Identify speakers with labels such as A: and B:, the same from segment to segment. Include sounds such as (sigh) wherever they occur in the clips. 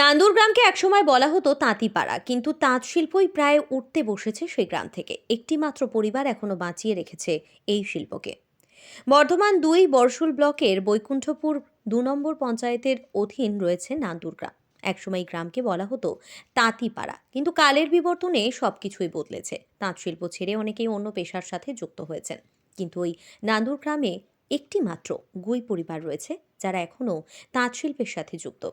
A: নান্দুরগ্রামকে একসময় বলা হতো তাঁতিপাড়া, কিন্তু তাঁত শিল্পই প্রায় উঠতে বসেছে সেই গ্রাম থেকে। একটি মাত্র পরিবার এখনও বাঁচিয়ে রেখেছে এই শিল্পকে। বর্ধমান দুই বর্ষুল ব্লকের বৈকুণ্ঠপুর দু নম্বর পঞ্চায়েতের অধীন রয়েছে নান্দুরগ্রাম একসময় এই গ্রামকে বলা হতো তাঁতিপাড়া, কিন্তু কালের বিবর্তনে সব কিছুই বদলেছে। তাঁত শিল্প ছেড়ে অনেকেই অন্য পেশার সাথে যুক্ত হয়েছেন। কিন্তু ওই নান্দুর গ্রামে একটি মাত্র গুই পরিবার রয়েছে, যারা এখনও তাঁত শিল্পের সাথে যুক্ত।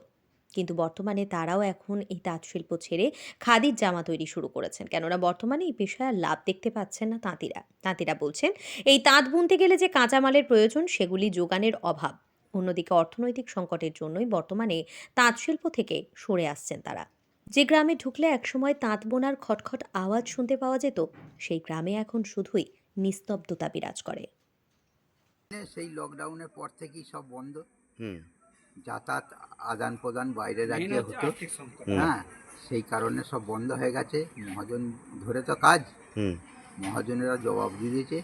A: কিন্তু বর্তমানে তারাও এখন এই তাঁত শিল্প ছেড়ে খাদির জামা তৈরি শুরু করেছেন। কেননা বর্তমানে এই পেশায় আর লাভ দেখতে পাচ্ছেন না তাঁতিরা। তাঁতিরা বলছেন এই তাঁত বুনতে গেলে যে কাঁচামালের প্রয়োজন সেগুলি যোগানের অভাব। অন্যদিকে অর্থনৈতিক সংকটের জন্যই বর্তমানে তাঁত শিল্প থেকে সরে আসছেন তারা। যে গ্রামে ঢুকলে একসময় তাঁত বোনার খটখট আওয়াজ শুনতে পাওয়া যেত সেই গ্রামে এখন শুধুই নিস্তব্ধতা বিরাজ করে।
B: সেই লকডাউনের পর থেকেই সব বন্ধ।
C: হুম।
B: যাতায়াত আদান প্রদান বাইরে রাজ্যে হতো। হ্যাঁ সেই কারণে সব বন্ধ হয়ে গেছে। মহাজন ধরে তো কাজ।
C: হুম।
B: মহাজনেরা জবাব দিয়ে দিয়েছে।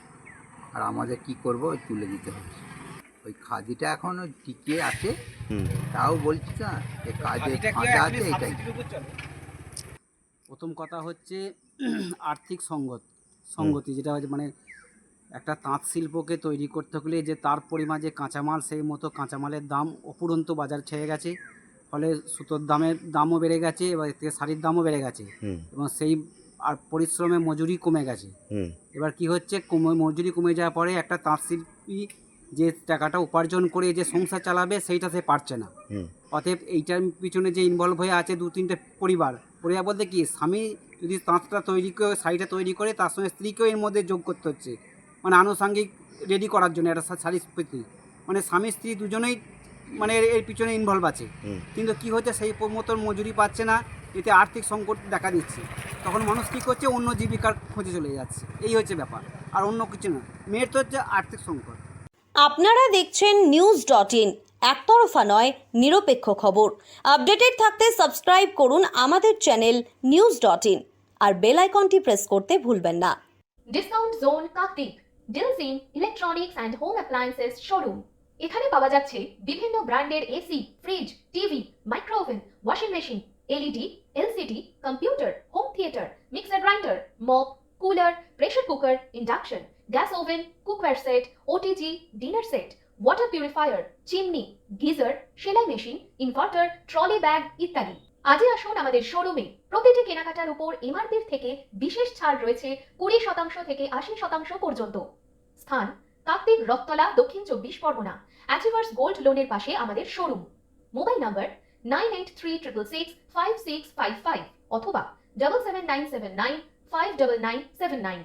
B: আর আমাদের কি করব ওই তুলে দিতে হচ্ছে ওই খাদিটা এখনও টিকিয়ে আছে।
C: হুম।
B: তাও বলছি না যে কাজে
D: actually
B: আছে এটাই?
E: প্রথম কথা হচ্ছে (clears throat) আর্থিক সঙ্গত সঙ্গতি যেটা হচ্ছে মানে একটা তাঁত শিল্পকে তৈরি করতে হলে যে তার পরিমাণ যে কাঁচামাল সেই মতো কাঁচামালের দাম অপুরন্ত বাজার ছেড়ে গেছে। ফলে সুতোর দামের দামও বেড়ে গেছে এবার থেকে শাড়ির দামও বেড়ে গেছে এবং সেই আর পরিশ্রমে মজুরি কমে গেছে।
C: হুম।
E: এবার কি হচ্ছে? কমে মজুরি কমে যাওয়ার পরে একটা তাঁত শিল্পী যে টাকাটা উপার্জন করে যে সংসার চালাবে সেইটা সে পারছে না। অতএব এইটার পিছনে যে ইনভলভ হয়ে আছে দু তিনটে পরিবার পরিবার বলতে কি? স্বামী যদি তাঁতটা তৈরি করে শাড়িটা তৈরি করে তার সঙ্গে স্ত্রীকেও এর মধ্যে যোগ করতে হচ্ছে। মানে আনুষাঙ্গিক রেডি করার জন্য একটা শা- শাড়ির প্রতি। মানে স্বামী স্ত্রী দুজনেই মানে এর- পিছনে ইনভলভ আছে। কিন্তু কি হচ্ছে সেই মতন মজুরি পাচ্ছে না এতে আর্থিক সংকট দেখা দিচ্ছে। তখন মানুষ কী করছে অন্য জীবিকার খোঁজে চলে যাচ্ছে। এই হচ্ছে ব্যাপার আর অন্য কিছু না। মেয়ের তো হচ্ছে আর্থিক সংকট।
A: আপনারা দেখছেন নিউজ ডট ইন একতরফা নয় নিরপেক্ষ খবর। আপডেটেড থাকতে সাবস্ক্রাইব করুন আমাদের চ্যানেল নিউজ ডট ইন আর বেল আইকনটি প্রেস করতে ভুলবেন না।
F: Discount zone ডিলসিন electronics and home appliances showroom এখানে পাওয়া যাচ্ছে বিভিন্ন ব্র্যান্ডের AC fridge TV micro oven washing machine LED LCD computer home theatre mixer grinder mop cooler pressure cooker induction gas oven cookware set OTG dinner set water purifier chimney geyser সেলাই machine inverter trolley bag ইত্যাদি। আজই আসুন আমাদের শোরুমে প্রতিটি কেনাকাটার উপর এমআরপির থেকে বিশেষ ছাড় রয়েছে কুড়ি শতাংশ থেকে আশি শতাংশ পর্যন্ত। স্থান, কাকদ্বীপ রক্তলা দক্ষিণ চব্বিশ পরগনা। অ্যাচিভার্স গোল্ড লোনের পাশে আমাদের showroom mobile number nine eight three triple six five six five five অথবা double seven nine seven nine five double nine seven nine